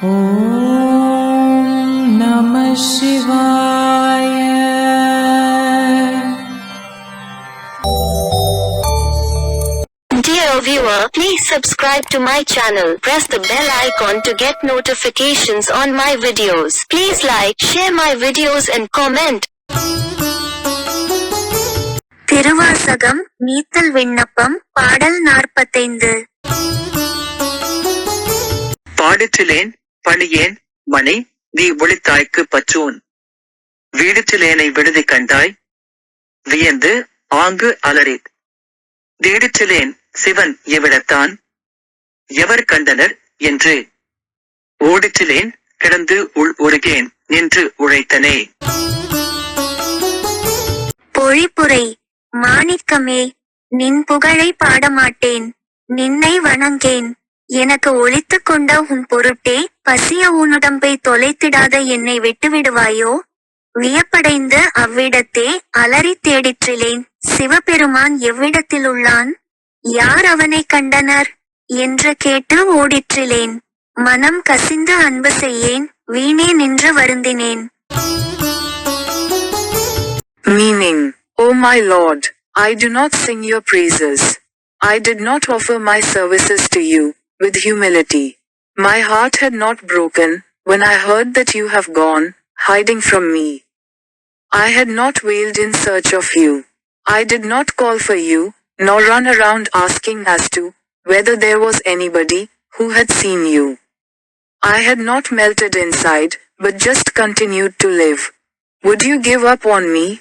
ஓம் நம சிவாய Dear viewer, please subscribe to my channel. Press the bell icon to get notifications on my videos. Please like, share my videos and comment. Thiruvasagam நீத்தல் விண்ணப்பம் பாடல் நாற்பத்தைந்து பாடுற்றிலேன் பணியேன் மணி நீ ஒளித்தாய்க்கு பற்றூன் வீடுச்சிலேனை விடுதி கண்டாய் வியந்து ஆங்கு அலறித். தேடிற்றிலேன் சிவன் எவ்விடத்தான்? எவர் கண்டனர் என்று. ஓடிச்சிலேன் கிடந்து உள் உருகேன் நின்று உழைத்தனே. பொழிப்புரை மாணிக்கமே நின் புகழை பாடமாட்டேன் நின்னை வணங்கேன். எனக்கு ஒழித்து கொண்ட உன் பொருட்டே பசிய உன்னுடம்பை தொலைத்திடாத என்னை விட்டுவிடுவாயோ? வியப்படைந்து அவ்விடத்தே அலறி தேடிற்றிலேன். சிவபெருமான் எவ்விடத்தில் உள்ளான்? யார் அவனை கண்டனர்? என்று கேட்டு ஓடிற்றிலேன். மனம் கசிந்து அன்பு செய்யேன். வீணே நின்று வருந்தினேன். Meaning oh my lord I do not sing your praises. I did not offer my services to you with humility. My heart had not broken, when I heard that you have gone, hiding from me. I had not wailed in search of you. I did not call for you, nor run around asking as to whether there was anybody who had seen you. I had not melted inside, but just continued to live. Would you give up on me?